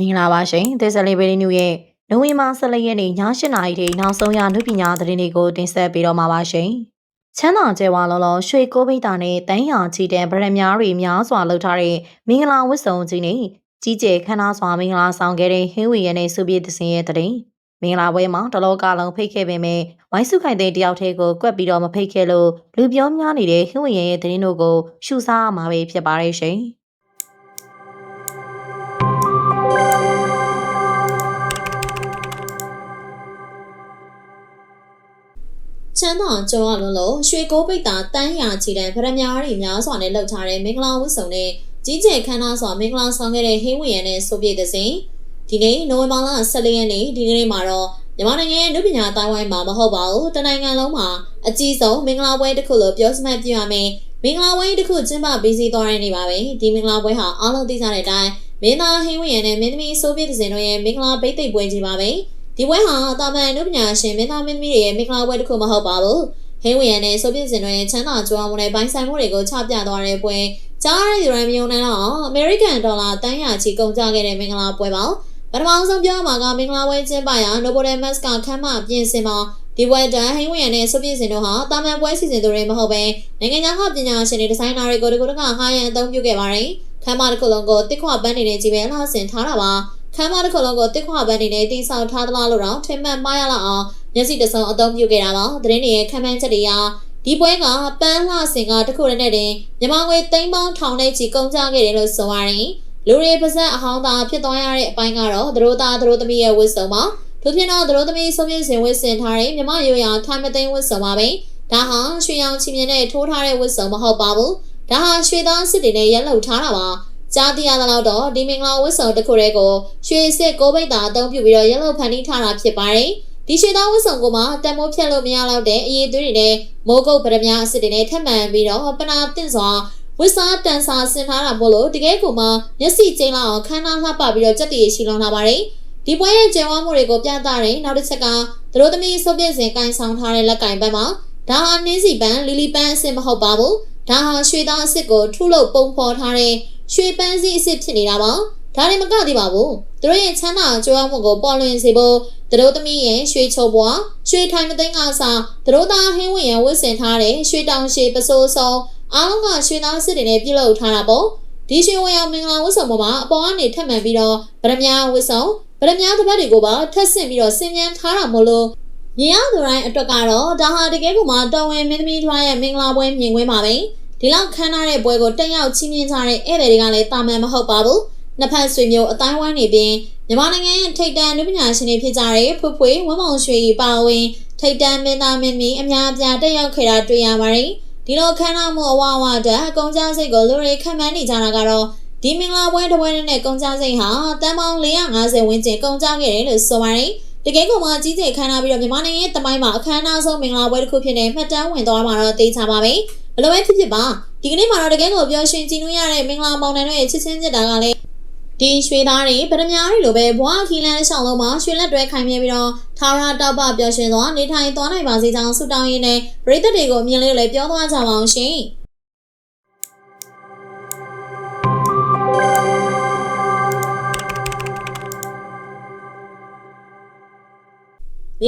မင်္ဂလာပါရှင်သစ္စလေးဘေးနူရဲ့နိုဝင်ဘာ14ရက်နေ့ည8:00နာရီထိနောက်ဆုံးရနုပညာသတင်းတွေကိုတင်ဆက်ပေးတော့မှာပါရှင်ချမ်းသာကျဲဝါလောလောရွှေကိုပိတာနဲ့တန်းရာချီတန်ဗရက်များတွေများစွာလှုပ်ထားတဲ့မင်္ဂလာဝတ်စုံကြီးနဲ့ကြီးကျယ်ခမ်းနားစွာမင်္ဂလာဆောင်ခဲ့တဲ့ဟင်းဝီရနဲ့စုပြည့်သစင်ရဲ့တရင်မင်္ဂလာပွဲမှာတလောကလုံးဖိတ်ခဲ့ပေမဲ့ဝိုင်းစုခိုင်တဲ့တယောက်တည်းကိုကွက်ပြီးတော့မဖိတ်ခဲ့လို့လူပြောများနေတဲ့ဟင်းဝီရရဲ့တရင်တို့ကိုရှုစားမှာပဲဖြစ်ပါတယ်ရှင်။ ချမ်းသာကြုံရလုံးလုံးရွှေကိုပိတ်တာတန်းရာချီတဲ့ဗရမ ्या တွေများစွာနဲ့လှုပ်ထားတဲ့မင်္ဂလာဝတ်စုံနဲ့ကြီးကျယ်ခမ်းနားစွာမင်္ဂလာဆောင်ခဲ့တဲ့ဟင်းဝင်ရနဲ့ဆိုပြည့်တဲ့စဉ်ဒီနေ့နိုဝင်ဘာလ14ရက်နေ့ဒီကနေ့မှာတော့မြန်မာနိုင်ငံရဲ့လူပညာတိုင်းဝိုင်းမှာမဟုတ်ပါဘူးတနိုင်ငံလုံးမှာအကြီးဆုံးမင်္ဂလာပွဲတစ်ခုလို့ပြောစမှတ်ပြရမယ်မင်္ဂလာပွဲတစ်ခုကျင်းပပြီးစီးသွားတဲ့နေ့ပါပဲဒီမင်္ဂလာပွဲဟာအားလုံးသိကြတဲ့အတိုင်းမင်းသားဟင်းဝင်ရနဲ့မင်းသမီးဆိုပြည့်တဲ့စဉ်တို့ရဲ့မင်္ဂလာဘိတ်သိက်ပွဲကြီးပါပဲ ဒီပွဲဟာတာမန်လူပညာရှင်မင်းသားမင်းသမီးတွေရဲ့မင်္ဂလာပွဲတစ်ခုမဟုတ်ပါဘူးဟင်းဝင်ရနဲ့ဆိုပြည့်စင်တို့ရဲ့ချမ်းသာကြွားမှုနဲ့ဘိုင်းဆိုင်မှုတွေကိုချပြသွားတဲ့ပွဲကြားရတဲ့ယူရန်မြုံနဲ့တော့အမေရိကန်ဒေါ်လာတန်းရာချီကုန်ကျခဲ့တဲ့မင်္ဂလာပွဲပါပထမဆုံးပြောမှာကမင်္ဂလာပွဲကျင်းပရာ Noble Mask ကခမ်းမပြင်ဆင်မှာဒီပွဲတန်းဟင်းဝင်ရနဲ့ဆိုပြည့်စင်တို့ဟာတာမန်ပွဲစီစဉ်သူတွေမဟုတ်ဘဲနိုင်ငံခြားကပညာရှင်တွေဒီဇိုင်နာတွေကိုဒီကုတကဟာရန်အသုံးပြုခဲ့ပါတယ်ခမ်းမတစ်ခုလုံးကိုတစ်ခွပန်းနေနဲ့ကြီးပဲလှဆင်ထားတာပါ ခမ်းမတစ်ခုလုံးကိုတစ်ခွပန်းနေနဲ့တိဆောက်ထားသလားလို့တော့ထင်မှတ်မှားရလောက်အောင်မျက်စိတစုံအသုံးပြုခဲ့တာပါသတင်းတွေရဲ့ခံမှန်းချက်တွေအရဒီပွဲကပန်းလှစင်ကတခုတည်းနဲ့တင်မြန်မာငွေသိန်းပေါင်းထောင်နဲ့ချီကုန်ကျခဲ့တယ်လို့ဆိုရတယ်လူတွေပါဇက်အဟောင်းသားဖြစ်သွားရတဲ့အပိုင်းကတော့သတို့သားသတို့သမီးရဲ့ဝတ်စုံပါသူဖြစ်တော့သတို့သမီးဆုံးဖြတ်စဉ်ဝတ်ဆင်ထားတဲ့မြမရိုးရာထိုင်မသိန်းဝတ်စုံပါပဲဒါဟာရွှေရောင်ချီမြင်နဲ့ထိုးထားတဲ့ဝတ်စုံမဟုတ်ပါဘူးဒါဟာရွှေသားစစ်တွေနဲ့ရက်လုံထားတာပါ ကြားသိရသလောက်တော့ဒီမင်္ဂလာဝတ်စုံတစ်ခုတည်းကိုရွှေစစ်ကိုပိတ်တာအသုံးပြုပြီးတော့ရက်လုံဖန်တီးထားတာဖြစ်ပါတယ်ဒီရွှေသားဝတ်စုံကမှတန်မိုးဖြတ်လို့မရတော့တဲ့အရေးသွေးတွေနဲ့မိုးကုတ်ဗရမ ्या အစ်တွေနဲ့ထပ်မံပြီးတော့ပနာတင့်စွာဝစ်စားတန်စာဆင်ထားတာမို့လို့တကယ်ကိုမှမျက်စိကျိန်းလောက်အောင်ခမ်းနားလှပပြီးတော့ကြက်တည်ရှိလောင်လာပါတယ်ဒီပွဲရဲ့ကျယ်ဝန်းမှုတွေကိုပြသတဲ့နောက်တစ်ချက်ကသူတို့သမီးစုပ်ပြည့်စင်ကန်ဆောင်ထားတဲ့လက်ကင်ပန်းမှာဒါဟာနှင်းစီပန်းလီလီပန်းအစ်စ်မဟုတ်ပါဘူးဒါဟာရွှေသားအစ်စ်ကိုထုလို့ပုံဖော်ထားတဲ့ ရွှေပန်းစီအစ်စ်ဖြစ်နေတာပါဒါနဲ့မကသေးပါဘူးသူတို့ရဲ့ချမ်းသာကြွားမှုကိုပေါ်လွင်စေဖို့သူတို့သမီးရဲ့ရွှေချိုဘွားရွှေထိုင်မသိန်းကစားသူတို့သားဟင်းဝင်ရဝတ်ဆင်ထားတဲ့ရွှေတောင်ရှည်ပစိုးစုံအားလုံးကရွှေသားစစ်တွေနဲ့ပြုလုပ်ထားတာပေါ့ဒီရွှေဝရမင်္ဂလာဝတ်ဆောင်ပေါ်မှာအပေါ်ကနေထပ်မံပြီးတော့ဗရမ ्या ဝတ်ဆောင်ဗရမ ्या တစ်ပတ်တွေကိုပါထပ်ဆင့်ပြီးတော့ဆင်ញံထားတာမို့လို့မြင်ရသူတိုင်းအတွက်ကတော့ဒါဟာတကယ်ကိုမှတော်ဝင်မင်းသမီးထွားရဲ့မင်္ဂလာပွဲမြင်ကွင်းပါပဲ ဒီလောက်ခမ်းနားတဲ့ပွဲကိုတက်ရောက်ချီးမြှင့်ကြတဲ့ဧည့်သည်တွေကလည်းတာမန်မဟုတ်ပါဘူးနှစ်ဖက်ဆွေမျိုးအတိုင်းဝိုင်းနေပြီးမြန်မာနိုင်ငံရဲ့ထိပ်တန်းလူပညာရှင်တွေဖြစ်ကြတဲ့ဖွဖွေဝမ်မောင်ရွှေပါဝင်ထိပ်တန်းမင်းသားမင်းမီအများအပြားတက်ရောက်ခဲ့တာတွေ့ရပါတယ်ဒီလိုခမ်းနားမှုအဝအဝတက်အကုန်ကြစိတ်ကိုလူတွေခံမှန်းနေကြတာကတော့ဒီမင်္ဂလာပွဲတစ်ပွဲနဲ့ကုန်ကြစိတ်ဟာတန်ပေါင်း450ဝန်းကျင်ကုန်ကြခဲ့တယ်လို့ဆိုပါတယ်တကယ်ကိုမှကြီးကျယ်ခမ်းနားပြီးတော့မြန်မာနိုင်ငံရဲ့တမိုင်းမှာအခမ်းအနားဆုံးမင်္ဂလာပွဲတစ်ခုဖြစ်နေမှတ်တမ်းဝင်သွားမှာတော့သိချပါပဲ ဘယ်လိုပဲဖြစ်ဖြစ်ပါဒီကနေ့မှာတော့တကယ်ကိုပျော်ရွှင်ကြည်နူးရတဲ့မင်္ဂလာပေါင်းတန်တို့ရဲ့ချစ်ချင်းမြတ်တာကလည်းဒီရွှေသားတွေဗရမ ्या တွေလိုပဲဘွားခီလန်ရှောင်းလုံးမှာရွှေလက်တွဲခိုင်မြဲပြီးတော့ထာဝရတောက်ပပျော်ရွှင်စွာနေထိုင်သွားနိုင်ပါစေကြောင်းဆုတောင်းရင်းနဲ့ပရိသတ်တွေကိုအမြင်လေးလည်းပြောသွားကြပါအောင်ရှင်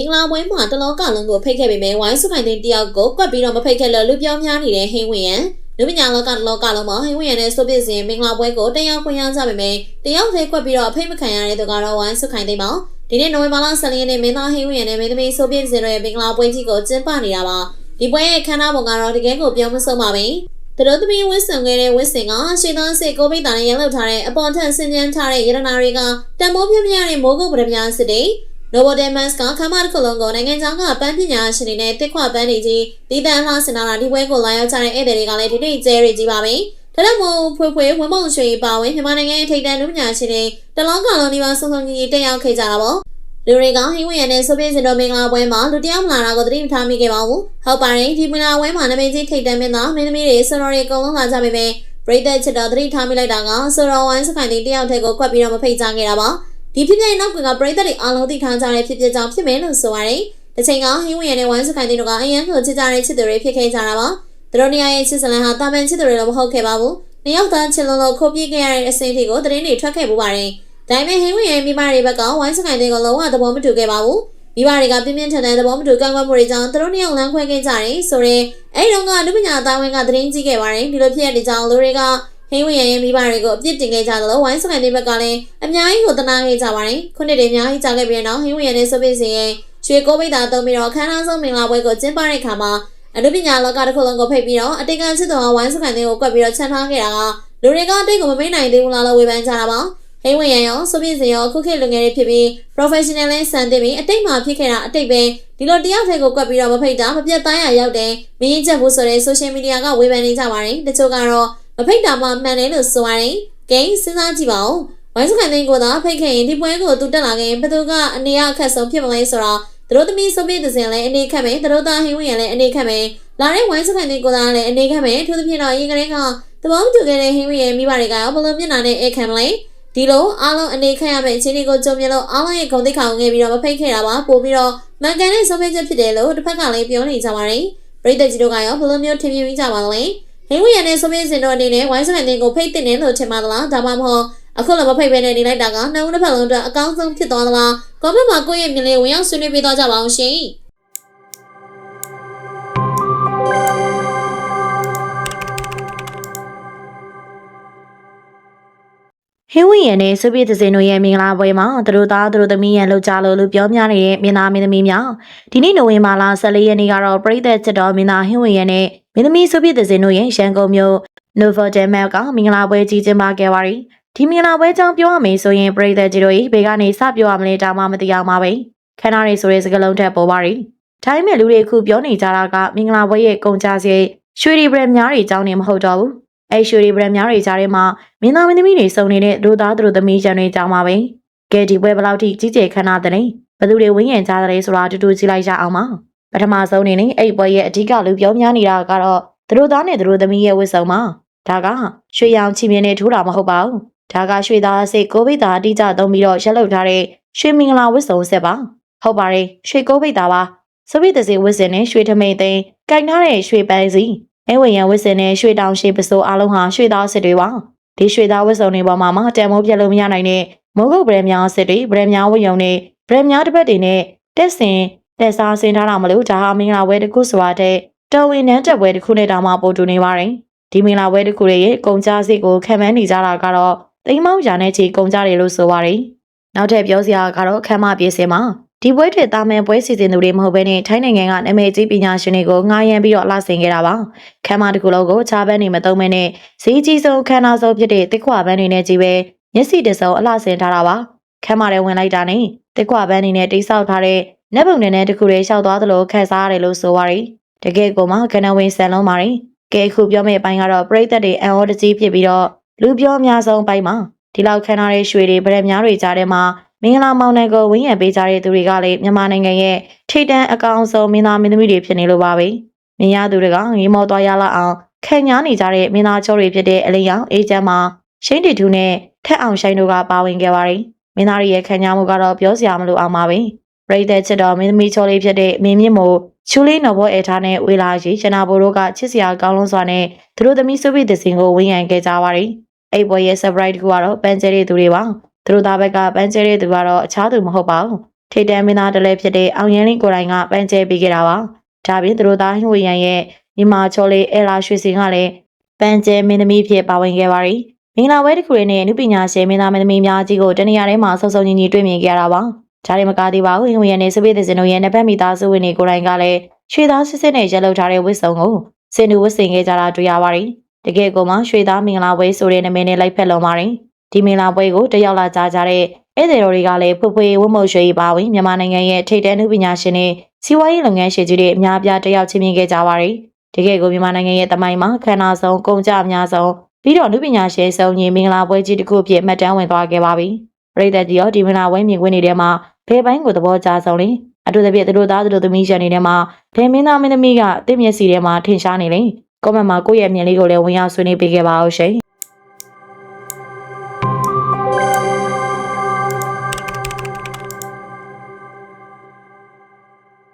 င်္ဂလာပွဲမှာတလောကလုံးကိုဖိတ်ခဲ့ပေမဲ့ဝိုင်းစုခိုင်တဲ့တယောက်ကိုကွက်ပြီးတော့မဖိတ်ခဲ့လို့လူပြောများနေတဲ့ဟင်းဝင်ရန်လူပညာလောကတလောကလုံးမှာဟင်းဝင်ရတဲ့ဆိုပစ်စင်မင်္ဂလာပွဲကိုတရားခွင့်ရကြပေမဲ့တယောက်သေးကွက်ပြီးတော့အဖိတ်မခံရတဲ့သူကတော့ဝိုင်းစုခိုင်တဲ့ပါဒီနေ့နိုဝင်ဘာလ14ရက်နေ့မင်းသားဟင်းဝင်ရတဲ့မင်းသမီးဆိုပစ်စင်ရဲ့မင်္ဂလာပွဲကြီးကိုကျင်းပနေတာပါဒီပွဲရဲ့ခမ်းနားပုံကတော့တကယ်ကိုပြောမဆုံးပါပဲသူတို့သမီးဝစ်ဆံခဲ့တဲ့ဝစ်စင်ကရှေ့သားစစ်ကိုပိတ်တာနဲ့ရလောက်ထားတဲ့အပေါ်ထက်ဆင်ကျန်းထားတဲ့ရတနာတွေကတံမိုးပြပြတဲ့မိုးကုတ်ပရမ ्या စစ်တွေ Noble Diamonds ကခမ်းမတစ်ခုလုံးကိုနိုင်ငံခြားကပန်းပညာရှင်တွေနဲ့တစ်ခွပန်းတွေကြီးတည်တံ့လှဆင်လာတာဒီပွဲကိုလာရောက်ကြတဲ့ဧည့်သည်တွေကလည်းဒီနေ့ကျဲရီကြီးပါပဲ။ဒါကြောင့်မို့ဖွေဖွေဝင်းမုံရွှေပါဝင်မြန်မာနိုင်ငံရဲ့ထိပ်တန်းလူပညာရှင်တွေတလောကလုံးဒီမှာဆုံဆုံကြီးကြီးတက်ရောက်ခဲ့ကြတာပေါ့။လူတွေကဟင်းဝင်ရတဲ့ဆိုပြင်းစင်တော်မင်္ဂလာပွဲမှာလူတယောက်မလာတာကိုသတိမထားမိခဲ့ပါဘူး။ဟုတ်ပါတယ်ဒီမင်္ဂလာပွဲမှာနမိတ်ကြီးထိပ်တန်းမင်းသားမင်းသမီးတွေဆွန်တော်တွေအကုန်လုံးလာကြပေမဲ့ပရိသတ်ချစ်တော်သတိထားမိလိုက်တာကဆိုတော်ဝိုင်းစခိုင်တီတယောက်ထက်ကိုခွက်ပြီးတော့မဖိတ်ကြခဲ့တာပါ။ ဒီဖြစ်ဖြစ်နောက်ကကပရိသတ်တွေအားလုံးသိထားကြတဲ့ဖြစ်ဖြစ်ကြောင့်ဖြစ်မယ်လို့ဆိုရတယ်။တစ်ချိန်ကဟင်းဝင်ရတဲ့ဝိုင်းစခိုင်တဲ့တို့ကအရန်ကိုချစ်ကြတဲ့ချစ်သူတွေဖြစ်ခဲ့ကြတာပါ။သူတို့နေရာရဲ့ချစ်စလန်ဟာတာမန်ချစ်သူတွေလည်းမဟုတ်ခဲ့ပါဘူး။နှစ်ယောက်သားချစ်လုံးလုံးခိုးပြေးခဲ့ရတဲ့အစင်းထိကိုသတင်းတွေထွက်ခဲ့ပူပါတယ်။။ဒါပေမဲ့ဟင်းဝင်ရဲ့မိဘတွေဘက်ကဝိုင်းစကိုင်တွေကိုလုံးဝသဘောမတူခဲ့ပါဘူး။မိဘတွေကပြင်းပြင်းထန်ထန်သဘောမတူကန့်ကွက်မှုတွေကြောင့်သူတို့နှစ်ယောက်လမ်းခွဲခဲ့ကြတယ်ဆိုရင်အဲ့ဒီတော့ကလူပညာအတိုင်းဝင်းကသတင်းကြီးခဲ့ပါတယ်ဒီလိုဖြစ်ရတဲ့ကြောင့်လူတွေက ဟင်းဝင်ရဲ့မိဘတွေကိုအပြစ်တင်ခဲ့ကြသလိုဝိုင်းစကန်တွေဘက်ကလည်းအများကြီးကိုတနာခဲ့ကြပါတယ်ခုနှစ်တွေအများကြီးကြာခဲ့ပြီးတော့ဟင်းဝင်ရဲ့ဆိုပစ်စင်ရဲ့ရွှေကိုပိတ်တာတုံးပြီးတော့ခန်းနာဆုံးမင်္ဂလာပွဲကိုကျင်းပတဲ့အခါမှာအနုပညာလောကတစ်ခုလုံးကိုဖိတ်ပြီးတော့အတိတ်ကစစ်တော်ဝိုင်းစကန်တွေကိုကွက်ပြီးတော့ချန်ထားခဲ့တာကလူတွေကအတိတ်ကိုမမိတ်နိုင်သေးဘူးလားလို့ဝေဖန်ကြတာပါဟိဝင်ရန်ရောဆိုပြည့်စင်ရောအခုခေတ်လူငယ်တွေဖြစ်ပြီး professional လဲစံတင်ပြီးအတိတ်မှာဖြစ်ခဲ့တာအတိတ်ပဲဒီလိုတယောက်တည်းကိုကွက်ပြီးတော့မဖိတ်တာမပြတ်သားရရောက်တယ်မင်းချက်ဘူးဆိုတဲ့ social media ကဝေဖန်နေကြပါတယ်တချို့ကတော့ မဖိတ်တာမှမှန်တယ်လို့ဆိုပါတယ်ဂိမ်းစဉ်းစားကြည့်ပါဦးဝိုင်းစကန်သိန်းကိုသာဖိတ်ခဲ့ရင်ဒီပွဲကိုသူတက်လာခဲ့ရင်ဘယ်သူကအနေရအခက်ဆုံးဖြစ်မလဲဆိုတော့သူတို့သမီးဆိုပြည့်စင်လဲအနေခက်မယ်သူတို့သားဟင်းဝင်ရလဲအနေခက်မယ်လာတဲ့ဝိုင်းစကန်သိန်းကိုသာလည်းအနေခက်မယ်ထို့သဖြင့်တော့ရင်ကလေးကသဘောမတူခဲ့တဲ့ဟင်းဝင်ရဲ့မိဘတွေကရောဘယ်လိုမျက်နှာနဲ့အခက်မလဲဒီလိုအားလုံးအနေခံရမယ့်အခြေအနေကိုကြုံမြင်လို့အားလုံးရဲ့ဂုဏ်သိက္ခာကိုငယ်ပြီးတော့မဖိတ်ခဲ့တာပါပို့ပြီးတော့မန်ကန်တဲ့ဆုံးဖြတ်ချက်ဖြစ်တယ်လို့တစ်ဖက်ကလည်းပြောနေကြပါတယ်ပြည်သက်ကြီးတို့ကရောဘယ်လိုမျိုးထင်မြင်ကြပါလဲ ဟင်းဝင်ရတဲ့ဆုံးဖြတ်စဉ်တို့အနေနဲ့ဝိုင်းစကန်တင်ကိုဖိတ်တင်တယ်လို့ထင်ပါသလားဒါမှမဟုတ်အခုလည်းမဖိတ်ဘဲနဲ့နေလိုက်တာကနှုတ်တစ်ဖက်လုံးအတွက်အကောင်းဆုံးဖြစ်သွားသလားကောမန့်မှာကိုယ့်ရဲ့မြင်လေးဝင်ရောက်ဆွေးနွေးပေးသွားကြပါအောင်ရှင် ဟင်းဝင်ရနဲ့စပည့်သစင်တို့ရဲ့မင်္ဂလာပွဲမှာသူတို့သားသူတို့သမီးရန်လောက်ကြလို့လို့ပြောပြနေတဲ့မင်းသားမင်းသမီးများဒီနေ့နိုဝင်ဘာလ14ရက်နေ့ကတော့ပြည်သက်ချစ်တော်မင်းသားဟင်းဝင်ရနဲ့မင်းသမီးစပည့်သစင်တို့ရဲ့ရန်ကုန်မြို့ Novotel Mall ကမင်္ဂလာပွဲကြီးကျင်းပခဲ့ပါရီဒီမင်္ဂလာပွဲကြောင့်ပြောရမယ်ဆိုရင်ပြည်သက်ကြီးတို့၏ဘေကနေစပြောရမလဲတောင်မှမသိအောင်ပါပဲခန္ဓာရီဆိုတဲ့စကားလုံးထက်ပေါ်ပါရီဒါပေမဲ့လူတွေအခုပြောနေကြတာကမင်္ဂလာပွဲရဲ့ကုန်ကြစရိတ်ရွှေရီဘရန်များတွေအကြောင်းနေမဟုတ်တော့ဘူး အဲရွှေရီဘရန်များတွေကြားထဲမှာမင်းသားမင်းသမီးတွေစုံနေတဲ့ဒုသားသူတို့သမီးရန်တွေကြောင်းပါပဲကဲဒီပွဲဘယ်လောက်ထိကြီးကျယ်ခမ်းနားတဲ့လဲဘယ်သူတွေဝင်းရံကြတယ်ဆိုတာတူတူကြည့်လိုက်ရအောင်ပါပထမဆုံးအနေနဲ့အဲ့ပွဲရဲ့အဓိကလူပြောများနေတာကတော့သူတို့သားနဲ့သူတို့သမီးရဲ့ဝတ်စုံပါဒါကရွှေရောင်ချီမြင်နေထိုးတာမဟုတ်ပါဘူးဒါကရွှေသားစိတ်ကိုဗိတ်သားအတိအကျသုံးပြီးတော့ရက်လုပ်ထားတဲ့ရွှေမင်္ဂလာဝတ်စုံဆက်ပါဟုတ်ပါတယ်ရွှေကိုဗိတ်သားပါစပိတစီဝတ်စင်နဲ့ရွှေထမိန်သိန်းကင်ထားတဲ့ရွှေပန်းစီ အဲဝင်ရန်ဝတ်စင်နဲ့ရွှေတောင်ရှိပစိုးအလုံးဟာရွှေသားစစ်တွေပါဒီရွှေသားဝတ်စုံတွေပေါ်မှာမှတန်မိုးပြတ်လို့မရနိုင်တဲ့မိုးကုတ်ဗရန်များစစ်တွေဗရန်များဝတ်ယုံနဲ့ဗရန်များတစ်ပတ်တွေနဲ့တက်စင်တက်စားဆင်ထားတာမလို့ဒါဟာမင်္ဂလာပွဲတစ်ခုဆိုတာတဲ့တော်ဝင်နန်းတက်ပွဲတစ်ခုနဲ့တောင်မှပို့တူနေပါတယ်ဒီမင်္ဂလာပွဲတစ်ခုရဲ့ကုန်ကြစိတ်ကိုခံမန်းနေကြတာကတော့တိမ်မောင်းရာနဲ့ချီကုန်ကြတယ်လို့ဆိုပါတယ်နောက်ထပ်ပြောစရာကတော့ခမ်းမပြေစင်မှာ ဒီပွဲတွေတာမန်ပွဲစီစဉ်သူတွေမဟုတ်ဘဲနဲ့ထိုင်းနိုင်ငံကနာမည်ကြီးပညာရှင်တွေကိုငှားရမ်းပြီးတော့လှဆင်ခဲ့တာပါခမ်းမတစ်ခုလုံးကိုခြားပန်းနေမသုံးမဲနဲ့ဈေးကြီးဆုံးခမ်းနားဆုံးဖြစ်တဲ့တစ်ခွာပန်းနေနဲ့ကြီးပဲမျက်စိတစုံအလှဆင်ထားတာပါခမ်းမထဲဝင်လိုက်တာနဲ့တစ်ခွာပန်းနေနဲ့တိဆောက်ထားတဲ့နက်ပုံနဲ့နဲ့တစ်ခုလေးရှောက်သွားသလိုခက်စားရတယ်လို့ဆိုပါရီတကယ်ကိုမှကနဝင်းဆန်လုံးပါရီကဲအခုပြောမယ့်အပိုင်းကတော့ပြိသက်တွေအန်အော်တကြီးဖြစ်ပြီးတော့လူပြောအများဆုံးအပိုင်းမှာဒီလောက်ခမ်းနားတဲ့ရွှေတွေဗရက်များတွေကြားထဲမှာ မင်္ဂလာမောင်နှံကိုဝင်းရံပေးကြတဲ့သူတွေကလည်းမြန်မာနိုင်ငံရဲ့ထိပ်တန်းအကောင်ဆုံးမင်းသားမင်းသမီးတွေဖြစ်နေလို့ပါပဲ။မင်းရသူတွေကငေးမောသွားရလောက်အောင်ခံညားနေကြတဲ့မင်းသားချိုးတွေဖြစ်တဲ့အလင်းရောင်အေဂျင့်မှာရှိန်တီထူနဲ့ထက်အောင်ရှိုင်းတို့ကပါဝင်ခဲ့ပါတယ်။မင်းသားတွေရဲ့ခံညားမှုကတော့ပြောစရာမလိုအောင်ပါပဲ။ပရိသတ်ချစ်တော်မင်းသမီးချိုးလေးဖြစ်တဲ့မင်းမြင့်မို့ချူလေးနော်ဘောအဲထားနဲ့ဝေလာရှိချနာဘိုတို့ကချစ်စရာကောင်းလုံးစွာနဲ့သူတို့သမီးစုပိသစင်ကိုဝင်းရံခဲ့ကြပါတယ်။အဲ့ပွဲရဲ့ surprise တကူကတော့ပန်းကျဲတဲ့သူတွေပါ။ သူတို့သားဘက်ကပန်းကျဲတဲ့သူကတော့အခြားသူမဟုတ်ပါဘူးထိတ်တန်းမင်းသားတလဲဖြစ်တဲ့အောင်ရန်လေးကိုယ်တိုင်ကပန်းကျဲပေးခဲ့တာပါဒါပြင်သူတို့သားဟိဝရန်ရဲ့ညီမချောလေးအဲလာရွှေစင်ကလည်းပန်းကျဲမင်းသမီးဖြစ်ပါဝင်ခဲ့ပါရီမင်္ဂလာပွဲတစ်ခုနဲ့နုပညာရှင်မင်းသားမင်းသမီးများကြီးကိုတနေရာထဲမှာဆုံဆုံညီညီတွေ့မြင်ခဲ့ရတာပါဒါတွေမကသေးပါဘူးဟိဝရန်နဲ့စပိသစင်တို့ရဲ့နှစ်ဖက်မိသားစုဝင်တွေကိုယ်တိုင်ကလည်းရွှေသားစစ်စစ်နဲ့ရက်လောက်ထားတဲ့ဝတ်စုံကိုစင်တူဝတ်ဆင်ခဲ့ကြတာတွေ့ရပါရီတကယ်ကိုမှရွှေသားမင်္ဂလာပွဲဆိုတဲ့နာမည်နဲ့လိုက်ဖက်လုံးပါရီ ဒီမင်လာပွဲကိုတက်ရောက်လာကြကြတဲ့ဧည့်သည်တော်တွေကလည်းဖွဖွဝတ်မုတ်ရွှေပါဝင်မြန်မာနိုင်ငံရဲ့ထိပ်တန်းဥပညာရှင်တွေစီးပွားရေးလုပ်ငန်းရှင်ကြီးတွေအများအပြားတက်ရောက်ချင်းမြင်ခဲ့ကြပါရီတကယ်ကိုမြန်မာနိုင်ငံရဲ့တမိုင်းမှာခန္ဓာဆုံးကုန်ကြအများဆုံးပြီးတော့ဥပညာရှင်ဆုံးညီမင်္ဂလာပွဲကြီးတစ်ခုအဖြစ်မှတ်တမ်းဝင်သွားခဲ့ပါပြီပြည်သက်ကြီးရောဒီမင်္ဂလာပွဲမြင်ကွင်းတွေထဲမှာဘယ်ပိုင်းကိုသဘောကျဆုံးလဲအထူးသဖြင့်သူတို့သားသူတို့သမီးရန်တွေထဲမှာဘယ်မင်းသားမင်းသမီးကတင့်မျက်စီထဲမှာထင်ရှားနေလဲကွန်မန့်မှာကိုယ့်ရဲ့အမြင်လေးကိုလည်းဝင်ရောက်ဆွေးနွေးပေးခဲ့ပါဦးရှင်